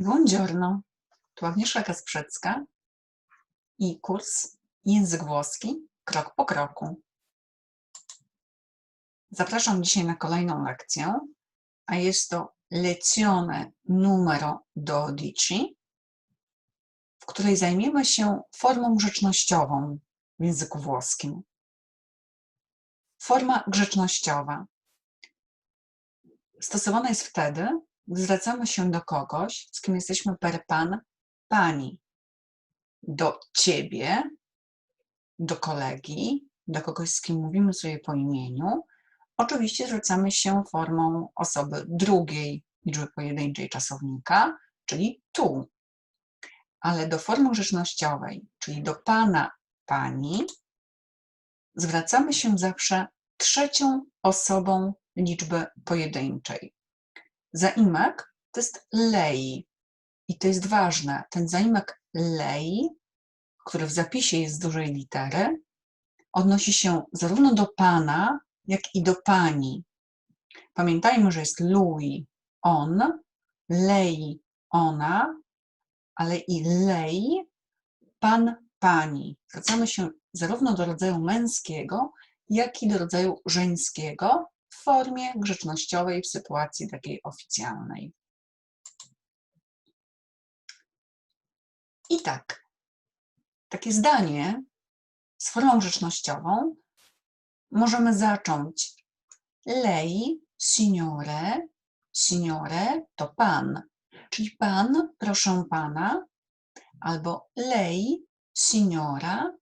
Buongiorno, tu Agnieszka Kasprzecka i kurs Język Włoski krok po kroku. Zapraszam dzisiaj na kolejną lekcję, a jest to lezione numero 12, w której zajmiemy się formą grzecznościową w języku włoskim. Forma grzecznościowa stosowana jest wtedy, zwracamy się do kogoś, z kim jesteśmy per pan, pani. Do ciebie, do kolegi, do kogoś, z kim mówimy sobie po imieniu. Oczywiście zwracamy się formą osoby drugiej liczby pojedynczej czasownika, czyli tu. Ale do formy grzecznościowej, czyli do pana, pani, zwracamy się zawsze trzecią osobą liczby pojedynczej. Zaimek to jest lei. I to jest ważne. Ten zaimek lei, który w zapisie jest z dużej litery, odnosi się zarówno do pana, jak i do pani. Pamiętajmy, że jest lui, on, lei, ona, ale i lei, pan, pani. Zwracamy się zarówno do rodzaju męskiego, jak i do rodzaju żeńskiego w formie grzecznościowej w sytuacji takiej oficjalnej. I tak, takie zdanie z formą grzecznościową możemy zacząć lei, signore, signore to pan, czyli pan, proszę pana, albo lei, signora,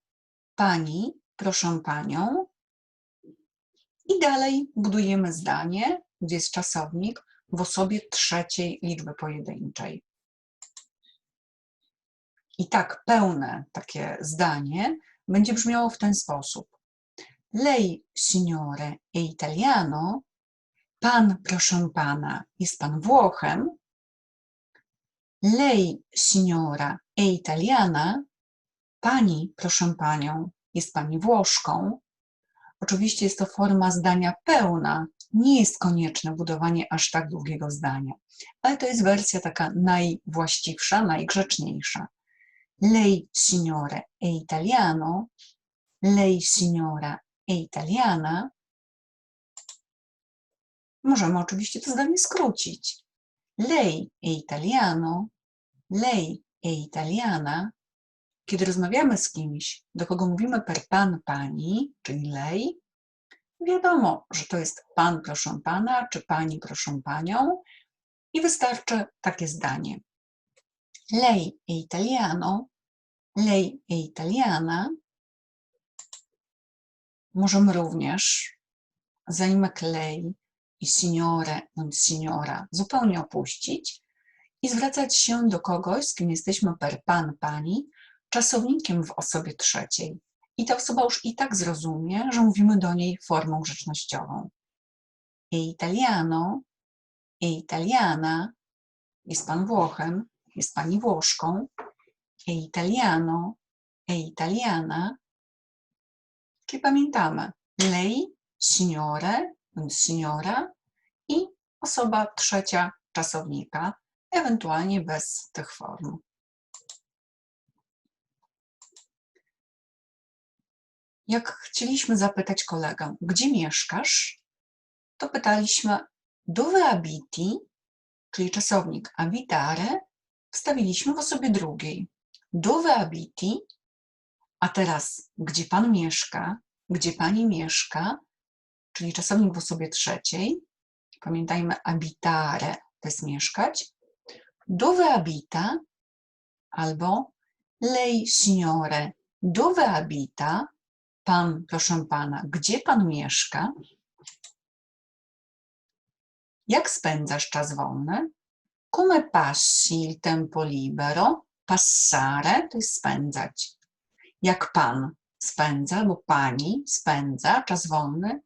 pani, proszę panią, i dalej budujemy zdanie, gdzie jest czasownik w osobie trzeciej liczby pojedynczej. I tak pełne takie zdanie będzie brzmiało w ten sposób. Lei, signore, e italiano, pan, proszę pana, jest pan Włochem. Lei, signora, e italiana, pani, proszę panią, jest pani Włoszką. Oczywiście jest to forma zdania pełna, nie jest konieczne budowanie aż tak długiego zdania, ale to jest wersja taka najwłaściwsza, najgrzeczniejsza. Lei, signore, è italiano, lei, signora, è italiana. Możemy oczywiście to zdanie skrócić. Lei è italiano, lei è italiana, kiedy rozmawiamy z kimś, do kogo mówimy per pan, pani, czyli lei, wiadomo, że to jest pan, proszę pana, czy pani, proszę panią, i wystarczy takie zdanie. Lei è italiano, lei è italiana. Możemy również zaimek lei i signore bądź signora zupełnie opuścić i zwracać się do kogoś, z kim jesteśmy per pan, pani, czasownikiem w osobie trzeciej. I ta osoba już i tak zrozumie, że mówimy do niej formą grzecznościową. E italiano, e italiana, jest pan Włochem, jest pani Włoszką. E italiano, e italiana. Czyli pamiętamy, lei, signore signora i osoba trzecia czasownika, ewentualnie bez tych form. Jak chcieliśmy zapytać kolegę, gdzie mieszkasz, to pytaliśmy dove abiti, czyli czasownik abitare, wstawiliśmy w osobie drugiej. Dove abiti, a teraz gdzie pan mieszka, gdzie pani mieszka, czyli czasownik w osobie trzeciej. Pamiętajmy, abitare to jest mieszkać. Dove abita albo lei signore dove abita Pan, proszę pana, gdzie pan mieszka? Jak spędzasz czas wolny? Come passi il tempo libero? Passare to jest spędzać. Jak pan spędza albo pani spędza czas wolny?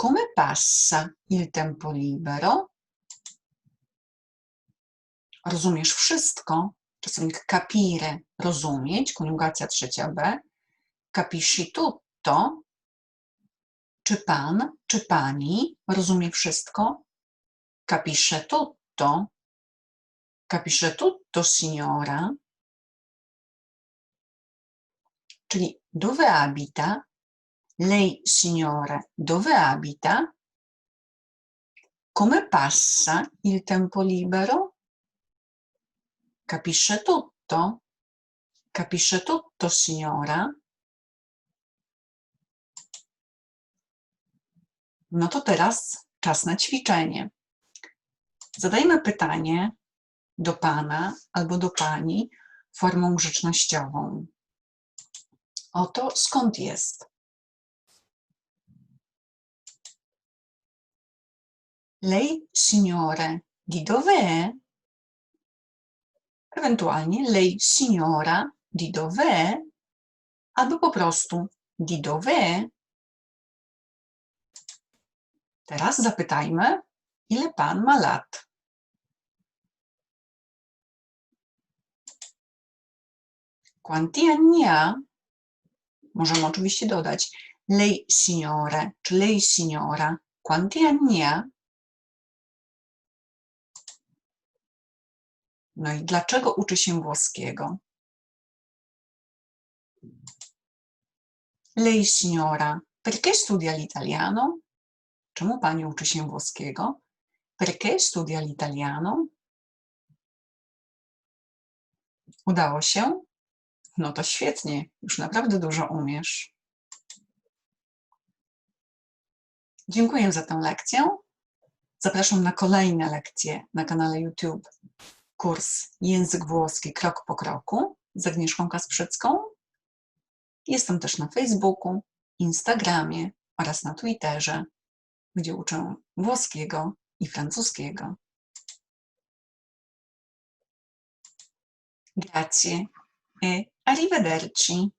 Come passa il tempo libero? Rozumiesz wszystko? Czasownik capire, rozumieć, koniugacja trzecia B. Capisci tutto to, czy pan, czy pani rozumie wszystko? Capisce tutto? Capisce tutto? signora? Czyli dove abita? Lei, signore, dove abita? Come passa il tempo libero? Capisce tutto? Capisce tutto, signora? No to teraz czas na ćwiczenie. Zadajmy pytanie do pana albo do pani formą grzecznościową. Oto skąd jest? Lei, signore, di dov'è? Ewentualnie lei, signora, di dov'è? Albo po prostu di dov'è? Teraz zapytajmy, ile pan ma lat? Quanti anni ha? Możemy oczywiście dodać lei signore czy lei signora. Quanti anni ha? No i dlaczego uczy się włoskiego? Lei signora, perché studia l'italiano? Czemu pani uczy się włoskiego? Perché studia l'italiano? Udało się? No to świetnie, już naprawdę dużo umiesz. Dziękuję za tę lekcję. Zapraszam na kolejne lekcje na kanale YouTube. Kurs Język Włoski krok po kroku z Agnieszką Kasprzycką. Jestem też na Facebooku, Instagramie oraz na Twitterze, gdzie uczę włoskiego i francuskiego. Grazie e arrivederci.